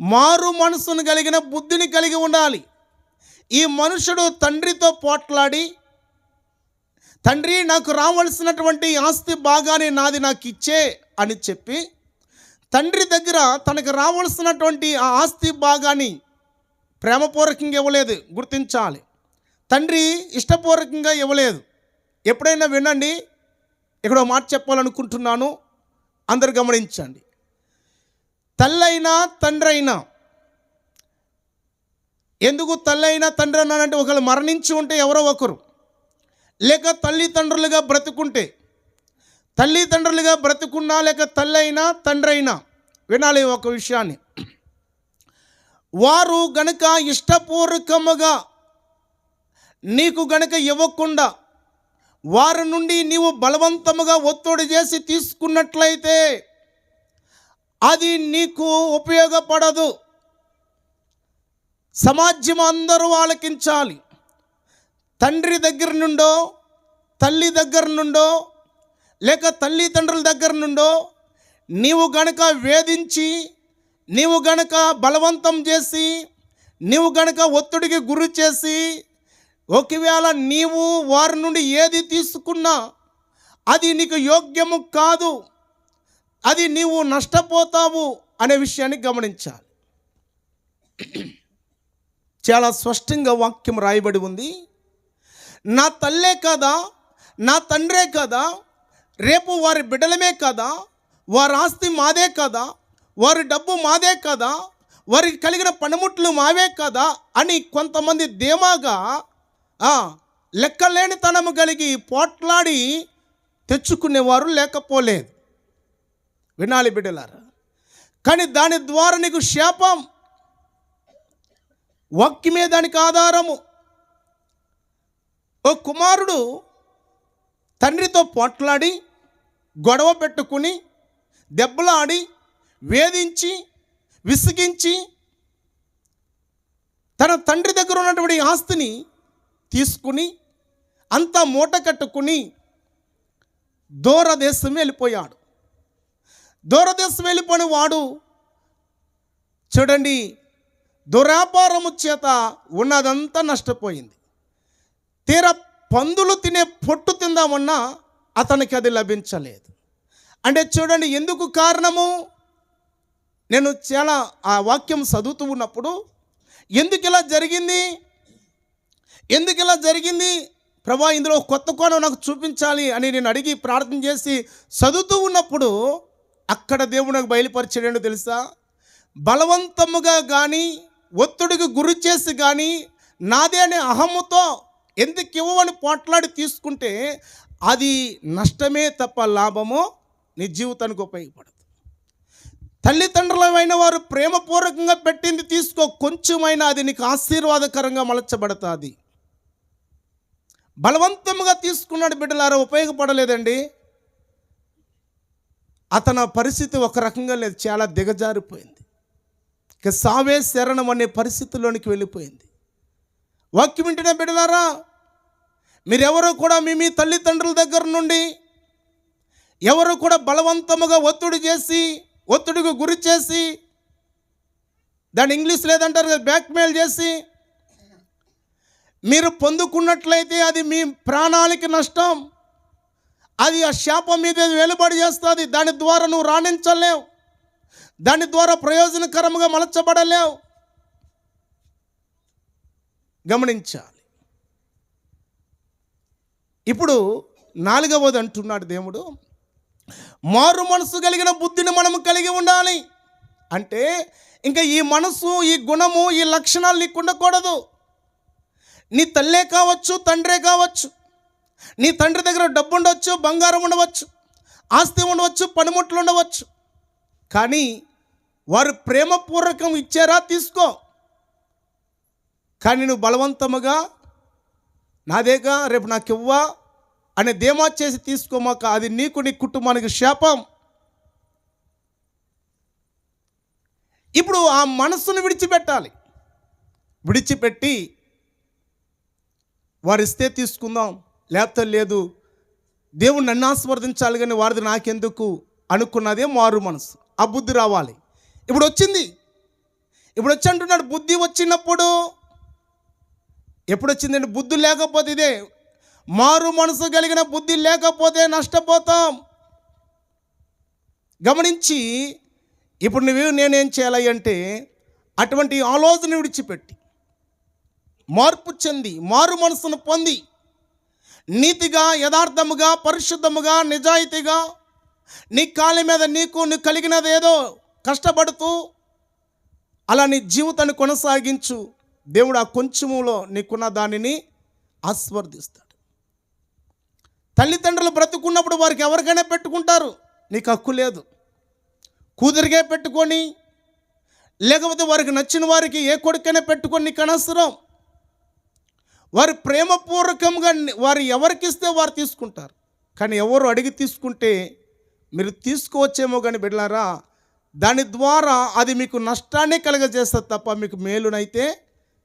మారు మనసును కలిగిన బుద్ధిని కలిగి ఉండాలి. ఈ మనుషుడు తండ్రితో పోట్లాడి తండ్రి నాకు రావలసినటువంటి ఆస్తి బాగానే నాది నాకు ఇచ్చే అని చెప్పి తండ్రి దగ్గర తనకు రావలసినటువంటి ఆ ఆస్తి భాగాన్ని ప్రేమపూర్వకంగా ఇవ్వలేదు గుర్తించాలి. తండ్రి ఇష్టపూర్వకంగా ఇవ్వలేదు. ఎప్పుడైనా వినండి ఇక్కడ మాట చెప్పాలనుకుంటున్నాను అందరు గమనించండి. తల్లైనా తండ్రైనా. ఎందుకు తల్లైనా తండ్రి అన్నానంటే ఒకళ్ళు మరణించి ఉంటే ఎవరో ఒకరు. లేక తల్లిదండ్రులుగా బ్రతుకుంటే. తల్లిదండ్రులుగా బ్రతుకున్నా లేక తల్లైనా తండ్రైనా. వినాలి ఒక విషయాన్ని. వారు గనుక ఇష్టపూర్వకముగా నీకు గనుక ఇవ్వకుండా వారి నుండి నీవు బలవంతముగా ఒత్తిడి చేసి తీసుకున్నట్లయితే అది నీకు ఉపయోగపడదు. సమాజం అందరూ ఆలకించాలి. తండ్రి దగ్గర నుండో తల్లి దగ్గర నుండో లేక తల్లిదండ్రుల దగ్గర నుండో నీవు గనక వేధించి నీవు గనక బలవంతం చేసి నీవు గనక ఒత్తిడికి గురి చేసి ఒకవేళ నీవు వారి నుండి ఏది తీసుకున్నా అది నీకు యోగ్యము కాదు. అది నీవు నష్టపోతావు అనే విషయాన్ని గమనించాలి. చాలా స్పష్టంగా వాక్యం రాయబడి ఉంది. నా తల్లే కదా నా తండ్రే కదా రేపు వారి బిడ్డలమే కదా వారి ఆస్తి మాదే కదా వారి డబ్బు మాదే కదా వారికి కలిగిన పనిముట్లు మావే కదా అని కొంతమంది ధీమాగా లెక్కలేనితనము కలిగి పోట్లాడి తెచ్చుకునేవారు లేకపోలేదు. వినాలి బిడ్డలారా. కానీ దాని ద్వారా నీకు శాపం. వాక్యమే దానికి ఆధారము. ఓ కుమారుడు తండ్రితో పోట్లాడి గొడవ పెట్టుకుని దెబ్బలాడి వేధించి విసిగించి తన తండ్రి దగ్గర ఉన్నటువంటి ఆస్తిని తీసుకుని అంతా మూట కట్టుకుని దూరదేశం వెళ్ళిపోయాడు. దూరదేశం వెళ్ళిపోయిన వాడు చూడండి దురాపారము చేత ఉన్నదంతా నష్టపోయింది. తీరా పందులు తినే పొట్టు తిందామన్నా అతనికి అది లభించలేదు. అంటే చూడండి ఎందుకు కారణము? నేను చాలా ఆ వాక్యం చదువుతూ ఉన్నప్పుడు ఎందుకు ఇలా జరిగింది? ఎందుకు ఇలా జరిగింది? ప్రభా ఇందులో కొత్త కోణం నాకు చూపించాలి అని నేను అడిగి ప్రార్థన చేసి చదువుతూ ఉన్నప్పుడు అక్కడ దేవుడు నాకు బయలుపరిచాడేంటో తెలుసా? బలవంతముగా కానీ ఒత్తిడికి గురి చేసి కానీ నాదే అనే అహమ్ముతో ఎందుకు ఇవ్వమని పోట్లాడి తీసుకుంటే అది నష్టమే తప్ప లాభమో నీ జీవితానికి ఉపయోగపడదు. తల్లిదండ్రులమైన వారు ప్రేమపూర్వకంగా పెట్టింది తీసుకో కొంచెమైనా అది నీకు ఆశీర్వాదకరంగా మలచబడుతుంది. బలవంతముగా తీసుకున్నాడు బిడ్డలారా ఉపయోగపడలేదండి. అతని పరిస్థితి ఒక రకంగా లేదు. చాలా దిగజారిపోయింది. ఇక సావే శరణం అనే పరిస్థితిలోనికి వెళ్ళిపోయింది. వాక్యం వింటనే బిడలారా మీరెవరో కూడా మీ మీ తల్లిదండ్రుల దగ్గర నుండి ఎవరు కూడా బలవంతముగా ఒత్తిడి చేసి ఒత్తిడికి గురి చేసి దాన్ని ఇంగ్లీష్ లేదంటారు కదా బ్యాక్మెయిల్ చేసి మీరు పొందుకున్నట్లయితే అది మీ ప్రాణాలకి నష్టం. అది ఆ శాపం మీద వెలుబడి చేస్తుంది. దాని ద్వారా నువ్వు రాణించలేవు. దాని ద్వారా ప్రయోజనకరంగా మలచబడలేవు. గమనించాలి. ఇప్పుడు నాలుగవది అంటున్నాడు దేవుడు మారు మనసు కలిగిన బుద్ధిని మనం కలిగి ఉండాలి. అంటే ఇంకా ఈ మనసు ఈ గుణము ఈ లక్షణాలు నీకు ఉండకూడదు. నీ తల్లే కావచ్చు తండ్రే కావచ్చు. నీ తండ్రి దగ్గర డబ్బు ఉండవచ్చు బంగారం ఉండవచ్చు ఆస్తి ఉండవచ్చు పనిముట్లు ఉండవచ్చు. కానీ వారు ప్రేమపూర్వకం ఇచ్చారా? తీసుకో. కానీ నువ్వు బలవంతముగా నాదేగా రేపు నాకు ఇవ్వా అనే ధీమా చేసి తీసుకోమాక అది నీకు నీ కుటుంబానికి శాపం. ఇప్పుడు ఆ మనస్సును విడిచిపెట్టాలి. విడిచిపెట్టి వారిస్తే తీసుకుందాం. లేకపోతే లేదు. దేవుడు నన్ను ఆస్వర్దించాలి కానీ వారిది నాకెందుకు? అనుకున్నదే మారు మనసు. ఆ బుద్ధి రావాలి. ఇప్పుడు వచ్చింది. ఇప్పుడు వచ్చి అంటున్నాడు బుద్ధి వచ్చినప్పుడు ఎప్పుడు వచ్చిందండి బుద్ధి లేకపోతే ఇదే. మారు మనసు కలిగిన బుద్ధి లేకపోతే నష్టపోతాం. గమనించి ఇప్పుడు నువ్వు నేనేం చేయాలి అంటే అటువంటి ఆలోచన విడిచిపెట్టి మార్పు చెంది మారు మనసును పొంది నీతిగా యథార్థముగా పరిశుద్ధముగా నిజాయితీగా నీ కాళ్ళ మీద నీకు నీకు కలిగినది ఏదో కష్టపడుతూ అలా నీ జీవితాన్ని కొనసాగించు. దేవుడు ఆ కొంచెములో నీకున్న దానిని ఆస్వర్దిస్తాడు తల్లిదండ్రులు బ్రతుకున్నప్పుడు వారికి ఎవరికైనా పెట్టుకుంటారు. నీకు హక్కు లేదు. కూతురిగే పెట్టుకొని లేకపోతే వారికి నచ్చిన వారికి ఏ కొడుకైనా పెట్టుకొని నీకు అనవసరం. వారు ప్రేమపూర్వకంగా వారు ఎవరికిస్తే వారు తీసుకుంటారు. కానీ ఎవరు అడిగి తీసుకుంటే మీరు తీసుకోవచ్చేమో కానీ బిడ్డలారా దాని ద్వారా అది మీకు నష్టాన్ని కలగజేస్తుంది తప్ప మీకు మేలునైతే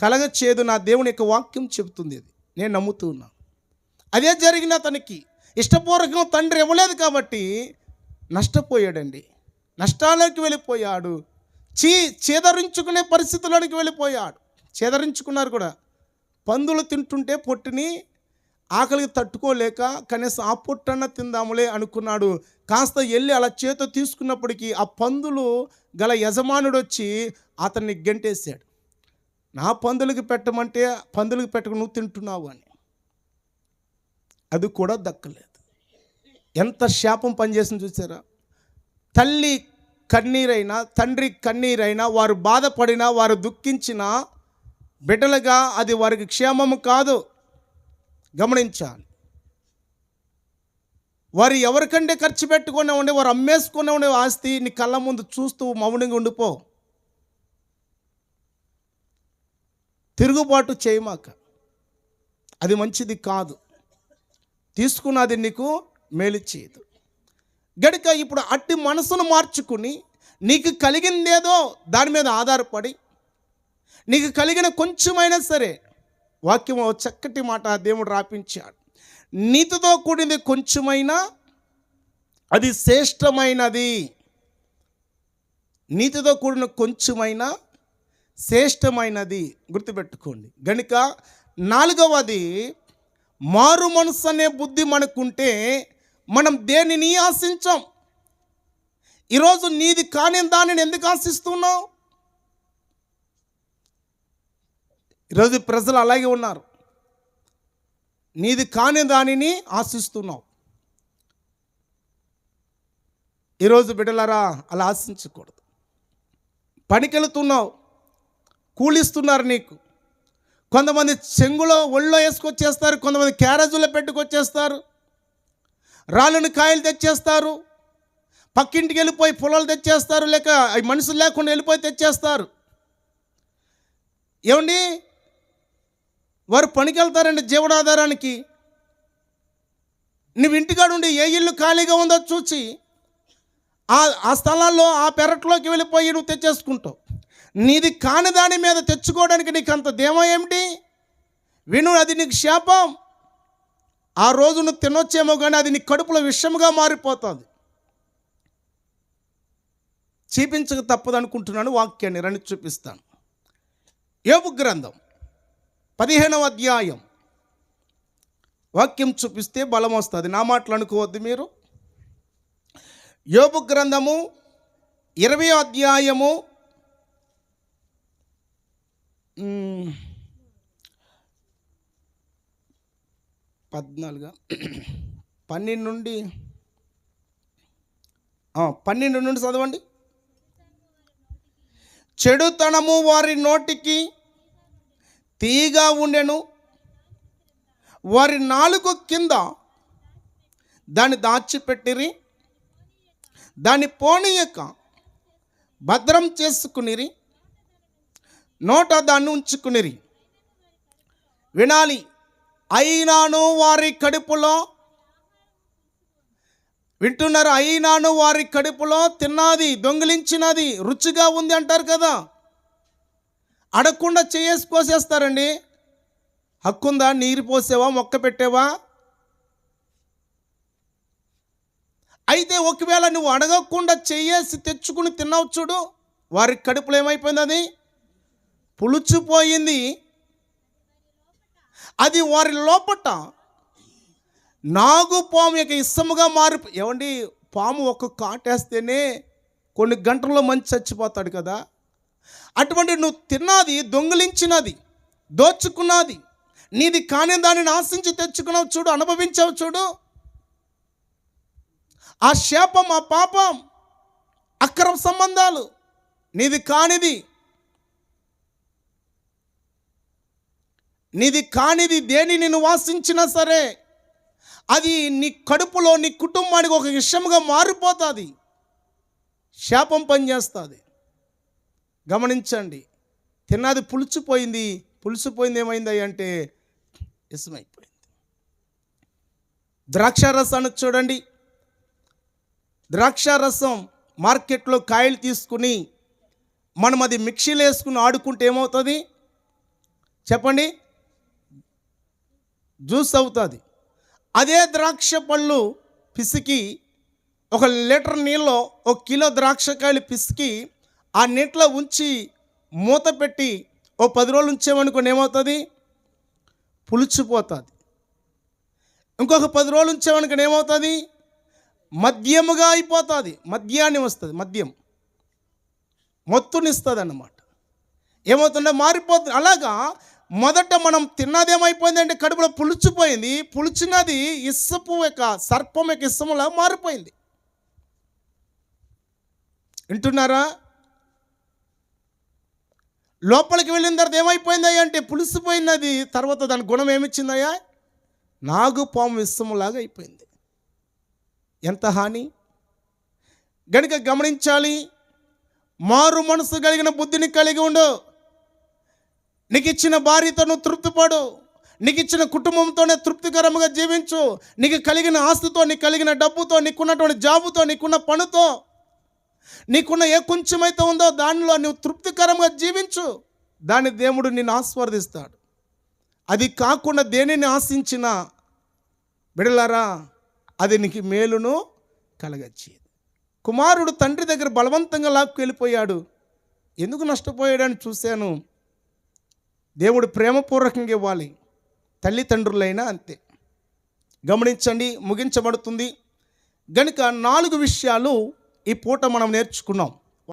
కలగచేదు నా దేవుని యొక్క వాక్యం చెబుతుంది అది. నేను నమ్ముతూ ఉన్నాను అదే జరిగిన అతనికి ఇష్టపూర్వకం తండ్రి ఇవ్వలేదు కాబట్టి నష్టపోయాడండి. నష్టాలకు వెళ్ళిపోయాడు. చీ చేదరించుకునే పరిస్థితుల్లోనికి వెళ్ళిపోయాడు. చేదరించుకున్నారు కూడా. పందులు తింటుంటే పొట్టిని ఆకలికి తట్టుకోలేక కనీసం ఆ పొట్టన్న తిందాములే అనుకున్నాడు. కాస్త వెళ్ళి అలా చేత తీసుకున్నప్పటికీ ఆ పందులు గల యజమానుడు వచ్చి అతన్ని గెంటేశాడు. నా పందులకి పెట్టమంటే పందులకి పెట్టకు నువ్వు తింటున్నావు అని. అది కూడా దక్కలేదు. ఎంత శాపం పనిచేసింది చూసారా? తల్లి కన్నీరైనా తండ్రి కన్నీరైనా వారు బాధపడినా వారు దుఃఖించినా బిడ్డలుగా అది వారికి క్షేమము కాదు. గమనించాలి. వారు ఎవరికంటే ఖర్చు పెట్టుకునే ఉండే వారు అమ్మేసుకునే ఉండే ఆస్తి నీ కళ్ళ ముందు చూస్తూ మౌనంగా ఉండిపో. తిరుగుబాటు చేయమాక. అది మంచిది కాదు. తీసుకున్నది నీకు మేలు చేయదు. ఇప్పుడు అట్టి మనసును మార్చుకుని నీకు కలిగిందేదో దాని మీద ఆధారపడి నీకు కలిగిన కొంచెమైనా సరే వాక్యం చక్కటి మాట దేవుడు రాపించాడు. నీతితో కూడింది కొంచెమైనా అది శ్రేష్టమైనది. నీతితో కూడిన కొంచెమైనా శ్రేష్టమైనది. గుర్తుపెట్టుకోండి. గనుక నాలుగవది మారు మనసు అనే బుద్ధి మనకుంటే మనం దేనిని ఆశించాం? ఈరోజు నీది కాని దానిని ఎందుకు ఆశిస్తున్నావు? ఈరోజు ప్రజలు అలాగే ఉన్నారు. నీది కాని దానిని ఆశిస్తున్నావు. ఈరోజు బిడ్డలారా అలా ఆశించకూడదు. పనికెళుతున్నావు. కూలిస్తున్నారు నీకు. కొంతమంది చెంగులో ఒళ్ళో వేసుకొచ్చేస్తారు కొంతమంది క్యారేజీలో పెట్టుకొచ్చేస్తారు. రాళ్ళను కాయలు తెచ్చేస్తారు. పక్కింటికి వెళ్ళిపోయి పొలాలు తెచ్చేస్తారు లేక అవి మనుషులు లేకుండా వెళ్ళిపోయి తెచ్చేస్తారు. ఏమండి? వారు పనికి వెళ్తారండి జీవనాధారానికి. నువ్వు ఇంటికాడ ఉండి ఏ ఇల్లు ఖాళీగా ఉందో చూసి ఆ ఆ స్థలాల్లో ఆ పెరట్లోకి వెళ్ళిపోయి నువ్వు తెచ్చేసుకుంటావు. నీది కాని దాని మీద తెచ్చుకోవడానికి నీకు అంత ధీమా ఏమిటి? విను అది నీకు శాపం. ఆ రోజు నువ్వు తినొచ్చేమో కానీ అది నీ కడుపులో విషముగా మారిపోతుంది. చూపించక తప్పదనుకుంటున్నాను వాక్యాన్ని రండి చూపిస్తాను. యోపు గ్రంథం. పదిహేనవ అధ్యాయం. వాక్యం చూపిస్తే బలం వస్తుంది. నా మాటలు అనుకోవద్దు మీరు. యోపు గ్రంథము ఇరవై అధ్యాయము పద్నాలుగా పన్నెండు నుండి పన్నెండు నుండి చదవండి. చెడుతనము వారి నోటికి తీగా ఉండెను. వారి నాలుగు కింద దాన్ని దాచిపెట్టిరి. దాన్ని పోనీయక భద్రం చేసుకునిరి. నోట దాన్ని ఉంచుకునిరి. వినాలి అయినాను వారి కడుపులో. వింటున్నారు అయినాను వారి కడుపులో తిన్నది దొంగిలించినది రుచిగా ఉంది అంటారు కదా. అడగకుండా చేయేసి కోసేస్తారండి. హక్కుందా? నీరు పోసేవా? మొక్క పెట్టేవా? అయితే ఒకవేళ నువ్వు అడగకుండా చేయేసి తెచ్చుకుని తిన్నావు చూడు వారి కడుపులో ఏమైపోయింది అది? పులుచుపోయింది. అది వారి లోపట. నాగు పాము యొక్క ఇష్టముగా మారి ఏమండి? పాము ఒక కాటేస్తేనే కొన్ని గంటల్లో మంచి చచ్చిపోతాడు కదా. అటువంటి నువ్వు తిన్నది దొంగిలించినది దోచుకున్నది నీది కాని దానిని ఆశించి తెచ్చుకున్నావు చూడు అనుభవించావు చూడు. ఆ శాపం ఆ పాపం అక్రమ సంబంధాలు నీది కానిది నీది కానిది దేనిని నువ్వు వాసించినా సరే అది నీ కడుపులో నీ కుటుంబానికి ఒక విషయంగా మారిపోతుంది. శాపం పనిచేస్తుంది. గమనించండి. తిన్నది పులుచుపోయింది. పులుసుపోయింది ఏమైంది అంటే ఇసమైపోయింది. ద్రాక్ష రసాన్ని చూడండి. ద్రాక్ష రసం మార్కెట్లో కాయలు తీసుకుని మనం అది మిక్సీలో వేసుకుని ఆడుకుంటే ఏమవుతుంది? చెప్పండి. జ్యూస్ అవుతుంది. అదే ద్రాక్ష పళ్ళు పిసికి ఒక లీటర్ నీళ్ళలో ఒక కిలో ద్రాక్షకాయలు పిసికి ఆ నీటిలో ఉంచి మూత పెట్టి ఓ పది రోజులు ఉంచామనుకోండి ఏమవుతుంది? పులుచిపోతుంది. ఇంకొక పది రోజులు ఉంచామనుకోండి ఏమవుతుంది? మద్యముగా అయిపోతుంది. మద్యాన్ని వస్తుంది మద్యం. మొత్తునిస్తుంది అన్నమాట ఏమవుతుందో మారిపోతుంది. అలాగా మొదట మనం తిన్నది ఏమైపోయింది అంటే కడుపులో పులుచిపోయింది. పులుచినది ఇసపు యొక్క సర్పం యొక్క ఇసములా మారిపోయింది. వింటున్నారా? లోపలికి వెళ్ళిన తర్వాత ఏమైపోయిందయ్యా అంటే పులిసిపోయినది. తర్వాత దాని గుణం ఏమిచ్చిందయ్యా? నాగు పాము విశ్వములాగా అయిపోయింది. ఎంత హాని? గనుక గమనించాలి మారు మనసు కలిగిన బుద్ధిని కలిగి ఉండు. నీకు ఇచ్చిన భార్యతో నువ్వు తృప్తిపడు. నీకు ఇచ్చిన కుటుంబంతోనే తృప్తికరంగా జీవించు. నీకు కలిగిన ఆస్తితో నీకు కలిగిన డబ్బుతో నీకున్నటువంటి జాబుతో నీకున్న పనుతో నీకున్న ఏ కొంచెమైతే ఉందో దానిలో నువ్వు తృప్తికరంగా జీవించు. దాని దేవుడు నిన్ను ఆస్వాదిస్తాడు. అది కాకుండా దేనిని ఆశించినా బిడలారా అది నీకు మేలును కలగచ్చేది. కుమారుడు తండ్రి దగ్గర బలవంతంగా లాక్కు వెళ్ళిపోయాడు. ఎందుకు నష్టపోయాడని చూశాను. దేవుడు ప్రేమపూర్వకంగా ఇవ్వాలి. తల్లిదండ్రులైనా అంతే. గమనించండి ముగించబడుతుంది. గనుక నాలుగు విషయాలు ఈ పూట మనం నేర్చుకున్నాం.